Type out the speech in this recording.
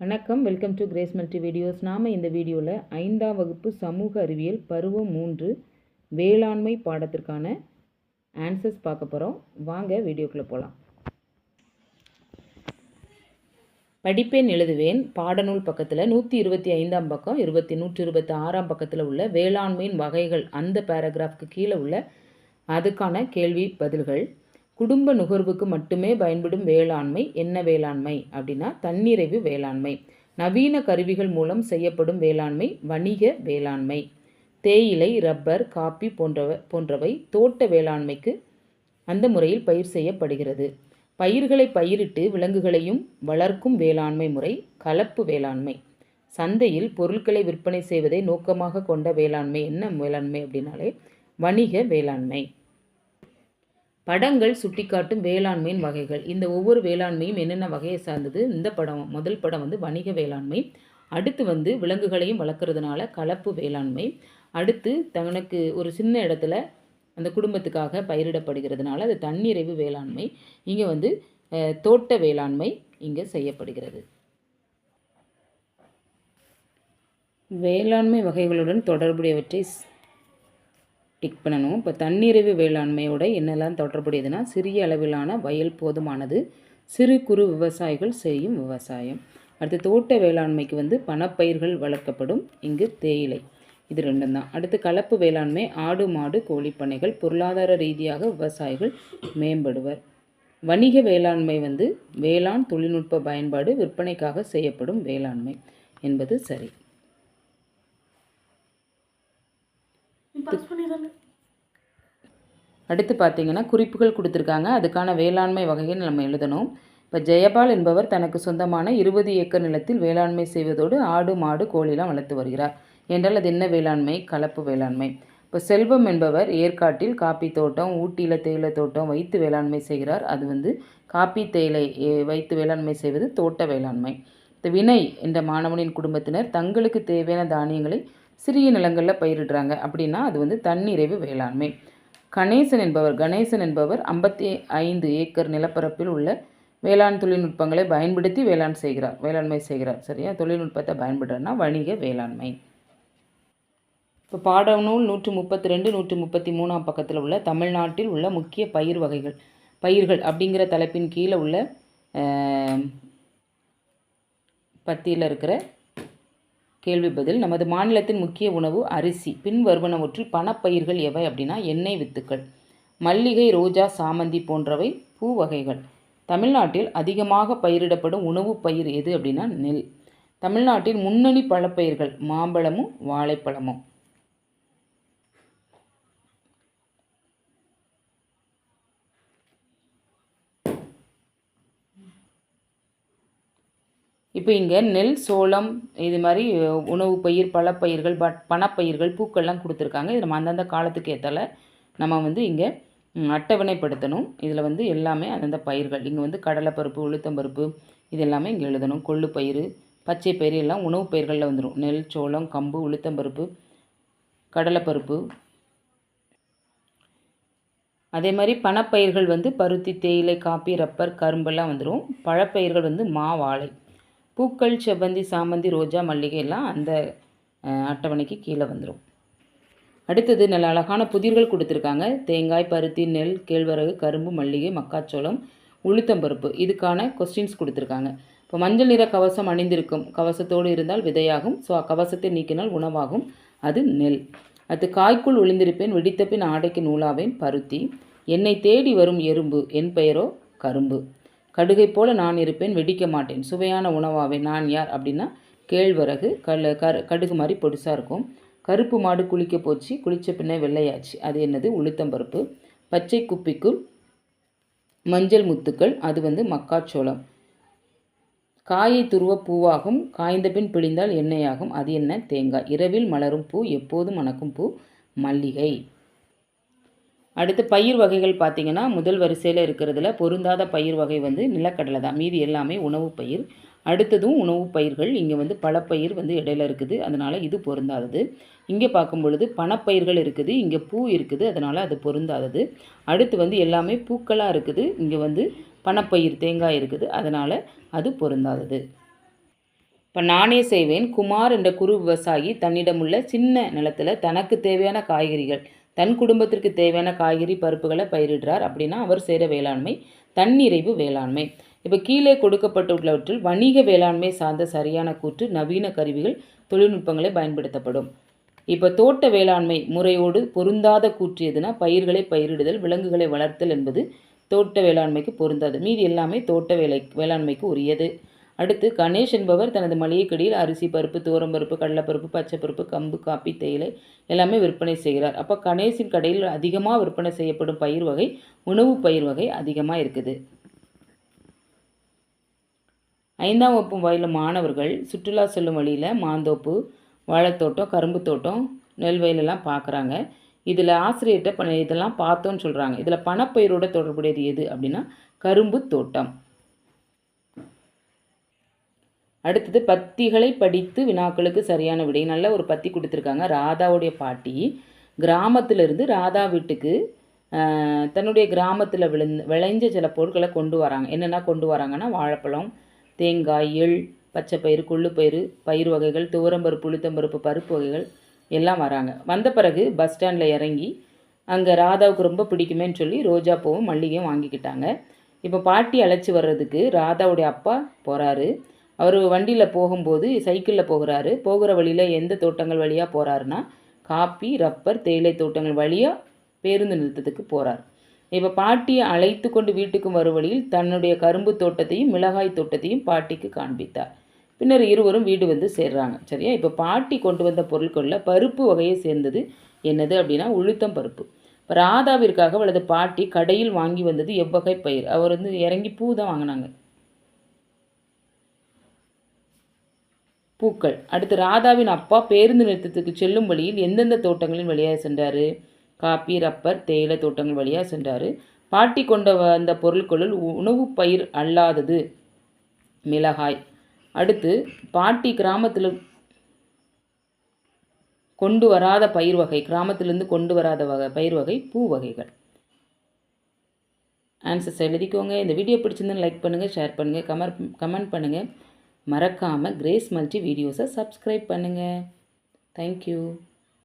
வணக்கம். Welcome to Grace multi videos நாம் இந்த வீடியோவில் ஐந்தாம் வகுப்பு சமூக அறிவியல் பருவம் மூன்று வேளாண்மை பாடத்திற்கான ஆன்சர்ஸ் பார்க்க போகிறோம் வாங்க வீடியோக்குள்ளே போகலாம் படிப்பேன் எழுதுவேன். பாடநூல் பக்கத்தில் நூற்றி இருபத்தி ஐந்தாம் பக்கம் இருபத்தி நூற்றி இருபத்தி ஆறாம் பக்கத்தில் உள்ள வேளாண்மையின் வகைகள் அந்த பேராகிராஃப்க்கு கீழே உள்ள அதுக்கான கேள்வி பதில்கள். குடும்ப நுகர்வுக்கு மட்டுமே பயன்படும் வேளாண்மை. என்ன வேளாண்மை? அப்படின்னா தன்னிறைவு வேளாண்மை. நவீன கருவிகள் மூலம் செய்யப்படும் வேளாண்மை வணிக வேளாண்மை. தேயிலை ரப்பர் காப்பி போன்றவை போன்றவை தோட்ட வேளாண்மைக்கு அந்த முறையில் பயிர் செய்யப்படுகிறது. பயிர்களை பயிரிட்டு விலங்குகளையும் வளர்க்கும் வேளாண்மை முறை கலப்பு வேளாண்மை. சந்தையில் பொருட்களை விற்பனை செய்வதை நோக்கமாக கொண்ட வேளாண்மை. என்ன வேளாண்மை அப்படின்னாலே வணிக வேளாண்மை. படங்கள் சுட்டிக்காட்டும் வேளாண்மையின் வகைகள். இந்த ஒவ்வொரு வேளாண்மையும் என்னென்ன வகையை சார்ந்தது? இந்த படம் முதல் படம் வந்து வணிக வேளாண்மை. அடுத்து வந்து விலங்குகளையும் வளர்க்குறதுனால கலப்பு வேளாண்மை. அடுத்து தனக்கு ஒரு சின்ன இடத்துல அந்த குடும்பத்துக்காக பயிரிடப்படுகிறதுனால அது தன்னிறைவு வேளாண்மை. இங்கே வந்து தோட்ட வேளாண்மை இங்கே செய்யப்படுகிறது. வேளாண்மை வகைகளுடன் தொடர்புடையவற்றை டிக் பண்ணணும். இப்போ தன்னிறைவு வேளாண்மையோட என்னெல்லாம் தொடர்புடையதுன்னா சிறிய அளவிலான வயல் போதுமானது சிறு குறு விவசாயிகள் செய்யும் விவசாயம். அடுத்து தோட்ட வேளாண்மைக்கு வந்து பணப்பயிர்கள் வளர்க்கப்படும். இங்கு தேயிலை. இது ரெண்டும் தான். அடுத்து கலப்பு வேளாண்மை ஆடு மாடு கோழிப்பண்ணைகள் பொருளாதார ரீதியாக விவசாயிகள் மேம்படுவர். வணிக வேளாண்மை வந்து வேளாண் தொழில்நுட்ப பயன்பாடு விற்பனைக்காக செய்யப்படும் வேளாண்மை என்பது சரி. அடுத்து பார்த்தீங்கன்னா குறிப்புகள் கொடுத்துருக்காங்க. அதுக்கான வேளாண்மை வகைகள் நம்ம எழுதணும். இப்போ ஜெயபால் என்பவர் தனக்கு சொந்தமான இருபது ஏக்கர் நிலத்தில் வேளாண்மை செய்வதோடு ஆடு மாடு கோழிலாம் வளர்த்து வருகிறார். என்றால் அது என்ன வேளாண்மை? கலப்பு வேளாண்மை. இப்போ செல்வம் என்பவர் ஏற்காட்டில் காப்பி தோட்டம் ஊட்டியில் தேயிலை தோட்டம் வைத்து வேளாண்மை செய்கிறார். அது வந்து காப்பி தேயிலை வைத்து வேளாண்மை செய்வது தோட்ட வேளாண்மை. இந்த வினை என்ற மாணவனின் குடும்பத்தினர் தங்களுக்கு தேவையான தானியங்களை சிறிய நிலங்களில் பயிரிடுறாங்க. அப்படின்னா அது வந்து தன்னிறைவு வேளாண்மை. கணேசன் என்பவர் கணேசன் என்பவர் ஐம்பத்தி ஐந்து ஏக்கர் நிலப்பரப்பில் உள்ள வேளாண் தொழில்நுட்பங்களை பயன்படுத்தி வேளாண் செய்கிறார் வேளாண்மை செய்கிறார் சரியா? தொழில்நுட்பத்தை பயன்படுறாருன்னா வணிக வேளாண்மை. இப்போ பாடநூல் நூற்றி முப்பத்தி ரெண்டு நூற்றி முப்பத்தி மூணாம் பக்கத்தில் உள்ள தமிழ்நாட்டில் உள்ள முக்கிய பயிர் வகைகள் பயிர்கள் அப்படிங்கிற தலைப்பின் கீழே உள்ள பத்தியில் இருக்கிற கேள்வி பதில் நமது மாநிலத்தின் முக்கிய உணவு அரிசி பின் வருவனவற்றில் பணப்பயிர்கள் எவை அப்படின்னா எண்ணெய் வித்துக்கள் மல்லிகை ரோஜா சாமந்தி போன்றவை பூ வகைகள். தமிழ்நாட்டில் அதிகமாக பயிரிடப்படும் உணவு பயிர் எது அப்படின்னா நெல். தமிழ்நாட்டின் முன்னணி பழப்பயிர்கள் மாம்பழமும் வாழைப்பழமும். இப்போ இங்கே நெல் சோளம் இது மாதிரி உணவு பயிர் பழப்பயிர்கள் பட் பணப்பயிர்கள் பூக்கள்லாம் கொடுத்துருக்காங்க. இது நம்ம அந்தந்த காலத்துக்கு ஏற்றால நம்ம வந்து இங்கே அட்டவணைப்படுத்தணும். இதில் வந்து எல்லாமே அந்தந்த பயிர்கள். இங்கே வந்து கடலைப்பருப்பு உளுத்தம்பருப்பு இது எல்லாமே இங்கே எழுதணும். கொள்ளு பயிர் பச்சை பயிர் எல்லாம் உணவு பயிர்களில் வந்துடும் நெல் சோளம் கம்பு உளுத்தம்பருப்பு கடலைப்பருப்பு. அதே மாதிரி பணப்பயிர்கள் வந்து பருத்தி தேயிலை காப்பி ரப்பர் கரும்பெல்லாம் வந்துடும் பழப்பயிர்கள் வந்து மா வாழை பூக்கள் செவ்வந்தி சாமந்தி ரோஜா மல்லிகை எல்லாம் அந்த அட்டவணைக்கு கீழே வந்துடும் அடுத்தது நல்ல அழகான புதிர்கள் கொடுத்துருக்காங்க. தேங்காய் பருத்தி நெல் கேழ்வரகு கரும்பு மல்லிகை மக்காச்சோளம் உளுத்தம்பருப்பு. இதுக்கான கொஸ்டின்ஸ் கொடுத்துருக்காங்க. இப்போ மஞ்சள் நிற கவசம் அணிந்திருக்கும். கவசத்தோடு இருந்தால் விதையாகும். ஸோ கவசத்தை நீக்கினால் உணவாகும். அது நெல். அது காய்க்குள் ஒளிந்திருப்பேன். வெடித்த பின் ஆடைக்கு நூலாவேன். பருத்தி. என்னை தேடி வரும் எறும்பு. என் பெயரோ? கரும்பு. கடுகை போல் நான் இருப்பேன் வெடிக்க மாட்டேன். சுவையான உணவாவேன் நான் யார்? அப்படின்னா கேழ்வரகு கல் கரு கடுகு மாதிரி பொடிசாக இருக்கும். கருப்பு மாடு குளிக்க போச்சு குளித்த பின்னே வெள்ளையாச்சு. அது என்னது? உளுத்தம்பருப்பு பச்சை குப்பிக்கு மஞ்சள் முத்துக்கள் அது வந்து மக்காச்சோளம். காயை துருவ பூவாகும் காய்ந்த பின் பிழிந்தால் எண்ணெயாகும். அது என்ன? தேங்காய். இரவில் மலரும் பூ எப்போதும் மணக்கும் பூ மல்லிகை. அடுத்து பயிர் வகைகள் பார்த்திங்கன்னா முதல் வரிசையில் இருக்கிறதுல பொருந்தாத பயிர் வகை வந்து நிலக்கடலை தான். மீதி எல்லாமே உணவு பயிர். அடுத்ததும் உணவு பயிர்கள். இங்கே வந்து பழப்பயிர் வந்து இடையில இருக்குது. அதனால் இது பொருந்தாதது. இங்கே பார்க்கும் பொழுது பணப்பயிர்கள் இருக்குது. இங்கே பூ இருக்குது. அதனால் அது பொருந்தாதது. அடுத்து வந்து எல்லாமே பூக்களாக இருக்குது. இங்கே வந்து பணப்பயிர் தேங்காய் இருக்குது. அதனால் அது பொருந்தாதது. இப்போ நானே செய்வேன். குமார் என்ற குறு விவசாயி தன்னிடமுள்ள சின்ன நிலத்தில் தனக்கு தேவையான காய்கறிகள் தன் குடும்பத்திற்கு தேவையான காய்கறி பருப்புகளை பயிரிடுறார். அப்படின்னா அவர் செய்கிற வேளாண்மை தன்னிறைவு வேளாண்மை. இப்போ கீழே கொடுக்கப்பட்டுள்ளவற்றில் வணிக வேளாண்மை சார்ந்த சரியான கூற்று நவீன கருவிகள் தொழில்நுட்பங்களை பயன்படுத்தப்படும். இப்போ தோட்ட வேளாண்மை முறையோடு பொருந்தாத கூற்று எதுனா பயிர்களை பயிரிடுதல் விலங்குகளை வளர்த்தல் என்பது தோட்ட வேளாண்மைக்கு பொருந்தாது. மீதி எல்லாமே தோட்ட வேலை வேளாண்மைக்கு உரியது. அடுத்து கணேஷ் என்பவர் தனது மளிகை கடையில் அரிசி பருப்பு தோரம்பருப்பு கடலைப்பருப்பு பச்சைப்பருப்பு கம்பு காப்பி தேயிலை எல்லாமே விற்பனை செய்கிறார். அப்போ கணேஷின் கடையில் அதிகமாக விற்பனை செய்யப்படும் பயிர் வகை உணவு பயிர் வகை அதிகமாக இருக்குது. ஐந்தாம் வகுப்பு வயலில் மாணவர்கள் சுற்றுலா செல்லும் வழியில் மாந்தோப்பு வாழைத்தோட்டம் கரும்பு தோட்டம் நெல் வயலெல்லாம் பார்க்குறாங்க இதில் ஆசிரியர்கிட்ட பண்ண இதெல்லாம் பார்த்தோன்னு சொல்கிறாங்க இதில் பணப்பயிரோட தொடர்புடையது எது அப்படின்னா கரும்பு தோட்டம். அடுத்தது பத்திகளை படித்து வினாக்களுக்கு சரியான விடை. நல்ல ஒரு பத்தி கொடுத்துருக்காங்க ராதாவுடைய பாட்டி. கிராமத்திலிருந்து ராதா வீட்டுக்கு தன்னுடைய கிராமத்தில் விழுந்து விளைஞ்ச சில பொருட்களை கொண்டு வராங்க. என்னென்னா கொண்டு வராங்கன்னா வாழைப்பழம் தேங்காய் எள் பச்சைப்பயிறு கொள்ளுப்பயிறு பயிர் வகைகள் துவரம்பருப்பு உளுத்தம்பருப்பு பருப்பு வகைகள் எல்லாம் வராங்க. வந்த பிறகு பஸ் ஸ்டாண்டில் இறங்கி அங்கே ராதாவுக்கு ரொம்ப பிடிக்குமேன்னு சொல்லி ரோஜா பூவும் மல்லிகையும் வாங்கிக்கிட்டாங்க. இப்போ பாட்டி அழைச்சி வர்றதுக்கு ராதாவுடைய அப்பா போகிறாரு அவர் வண்டியில் போகும்போது சைக்கிளில் போகிறாரு. போகிற வழியில் எந்த தோட்டங்கள் வழியாக போகிறாருன்னா காப்பி ரப்பர் தேயிலை தோட்டங்கள் வழியாக பேருந்து நிறுத்தத்துக்கு போகிறார் இப்போ பாட்டியை அழைத்து கொண்டு வீட்டுக்கு வரும் வழியில் தன்னுடைய கரும்பு தோட்டத்தையும் மிளகாய் தோட்டத்தையும் பாட்டிக்கு காண்பித்தார். பின்னர் இருவரும் வீடு வந்து சேர்றாங்க. சரியா? இப்போ பாட்டி கொண்டு வந்த பொருட்களில் பருப்பு வகையை சேர்ந்தது என்னது அப்படின்னா உளுத்தம் பருப்பு. இப்போ ராதாவிற்காக அவளது பாட்டி கடையில் வாங்கி வந்தது எவ்வகை பயிர். அவர் வந்து இறங்கி பூ தான் வாங்கினாங்க. பூக்கள். அடுத்து ராதாவின் அப்பா பேருந்து நிறுத்தத்துக்கு செல்லும் வழியில் எந்தெந்த தோட்டங்களின் வழியாக சென்றார்? காப்பி ரப்பர் தேயிலை தோட்டங்கள் வழியாக சென்றார். பாட்டி கொண்ட வந்த பொருட்களுள் உணவு பயிர் அல்லாதது மிளகாய். அடுத்து பாட்டி கிராமத்தில் கொண்டு வராத பயிர் வகை கிராமத்திலேருந்து கொண்டு வராத வகை பயிர் வகை பூ வகைகள். ஆன்சர்ஸ் எழுதிக்கோங்க. இந்த வீடியோ பிடிச்சிருந்தா லைக் பண்ணுங்கள் ஷேர் பண்ணுங்கள் கமெண்ட் கமெண்ட் பண்ணுங்கள் மறக்காமல் கிரேஸ் மல்டி வீடியோஸை சப்ஸ்கிரைப் பண்ணுங்கள் தேங்க்யூ